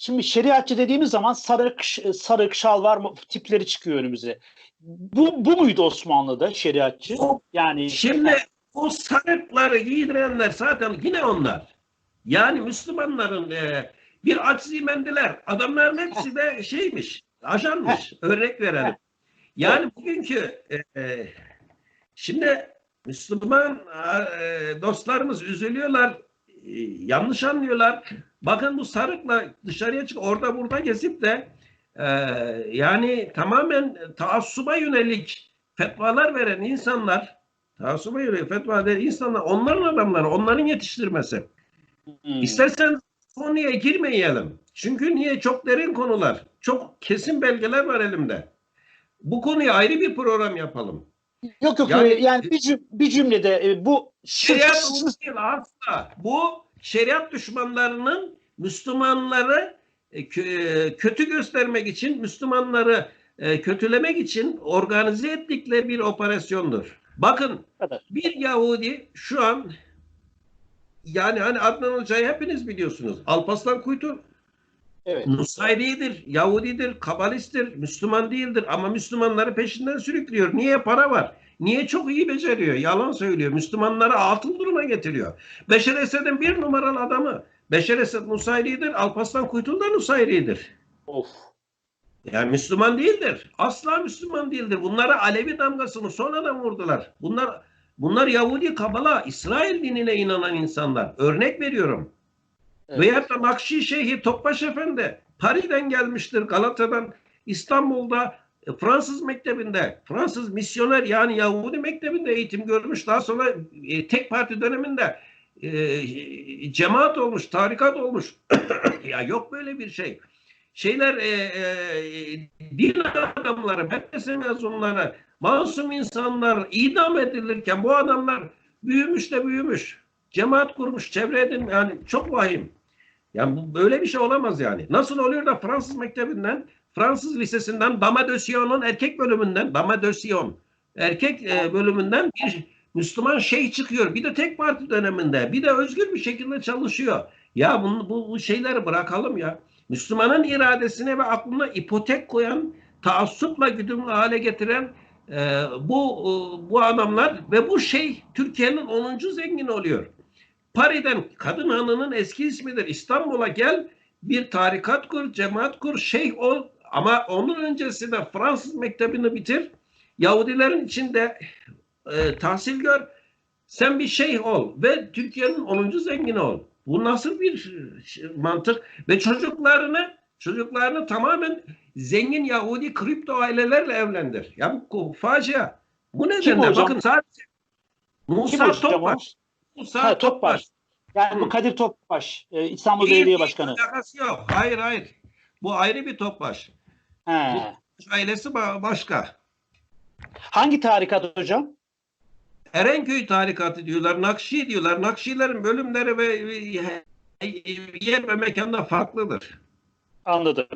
Şimdi şeriatçı dediğimiz zaman sarık, sarık, şalvar tipleri çıkıyor önümüze. Bu, bu muydu Osmanlı'da şeriatçı? Yani Şimdi o sarıkları giydirenler zaten yine onlar. Yani Müslümanların e, bir aksimendiler. Adamların hepsi de şeymiş, ajanmış. Örnek verelim. Yani bugünkü e, e, şimdi Müslüman e, dostlarımız üzülüyorlar, e, yanlış anlıyorlar. Bakın bu sarıkla dışarıya çık, orada burada gezip de e, yani tamamen taassuba yönelik fetvalar veren insanlar, taassuba yönelik fetva veren insanlar, onların adamları, onların yetiştirmesi. Hmm. İstersen konuya girmeyelim. Çünkü niye? Çok derin konular. Çok kesin belgeler var elimde. Bu konuya ayrı bir program yapalım. Yok yok Yani- yani, bir, cüm- bir cümlede e, bu Şeriat değil asla. Bu şeriat düşmanlarının Müslümanları e, e, kötü göstermek için, Müslümanları e, kötülemek için organize ettikleri bir operasyondur. Bakın bir Yahudi şu an yani hani Adnan Hoca'yı hepiniz biliyorsunuz. Alparslan Kuytu Evet. Nusayri'dir, Yahudidir, Kabalisttir, Müslüman değildir ama Müslümanları peşinden sürüklüyor. Niye? Para var. Niye? Çok iyi beceriyor. Yalan söylüyor. Müslümanları altın duruma getiriyor. Beşer Esed'in bir numaralı adamı. Beşer Esed Nusayri'dir, Alparslan Kuytul da Nusayri'dir. Of. Yani Müslüman değildir. Asla Müslüman değildir. Bunlara Alevi damgasını sonradan vurdular. Bunlar bunlar Yahudi, Kabala, İsrail dinine inanan insanlar. Örnek veriyorum. Evet. Veyahut da Nakşi Şeyhi Topbaş Efendi Paris'ten gelmiştir Galata'dan İstanbul'da e, Fransız mektebinde Fransız misyoner yani Yahudi mektebinde eğitim görmüş. Daha sonra e, tek parti döneminde e, cemaat olmuş, tarikat olmuş. ya yok böyle bir şey. Şeyler e, e, din adamları, medrese mezunları, masum insanlar idam edilirken bu adamlar büyümüş de büyümüş. Cemaat kurmuş, çevre edin yani çok vahim. Yani böyle bir şey olamaz yani. Nasıl oluyor da Fransız mektebinden, Fransız lisesinden, Dama de Sion'un erkek bölümünden, Dama de Sion erkek e, bölümünden bir Müslüman şey çıkıyor. Bir de tek parti döneminde, bir de özgür bir şekilde çalışıyor. Ya bunu, bu, bu şeyleri bırakalım ya. Müslümanın iradesine ve aklına ipotek koyan, taassupla güdümlü hale getiren e, bu e, bu adamlar ve bu şey Türkiye'nin 10. zengin oluyor. Paris'ten kadın hanının eski ismidir. İstanbul'a gel bir tarikat kur, cemaat kur, şeyh ol. Ama onun öncesinde Fransız mektebini bitir. Yahudilerin içinde e, tahsil gör. Sen bir şeyh ol ve Türkiye'nin 10. zengini ol. Bu nasıl bir şey- mantık? Ve çocuklarını çocuklarını tamamen zengin Yahudi kripto ailelerle evlendir. Ya bu facia. Bu nedenle bakın sadece Musa? Topbaş. Musa Ha, Topbaş. Yani bu. Kadir Topbaş, e, İstanbul Değil, Belediye Başkanı. alakası yok. Hayır hayır. Bu ayrı bir Topbaş. He. Ailesi ba- başka. Hangi tarikat hocam? Erenköy tarikatı diyorlar, Nakşi diyorlar. Nakşilerin bölümleri ve yer ve mekanda farklıdır. Anladım.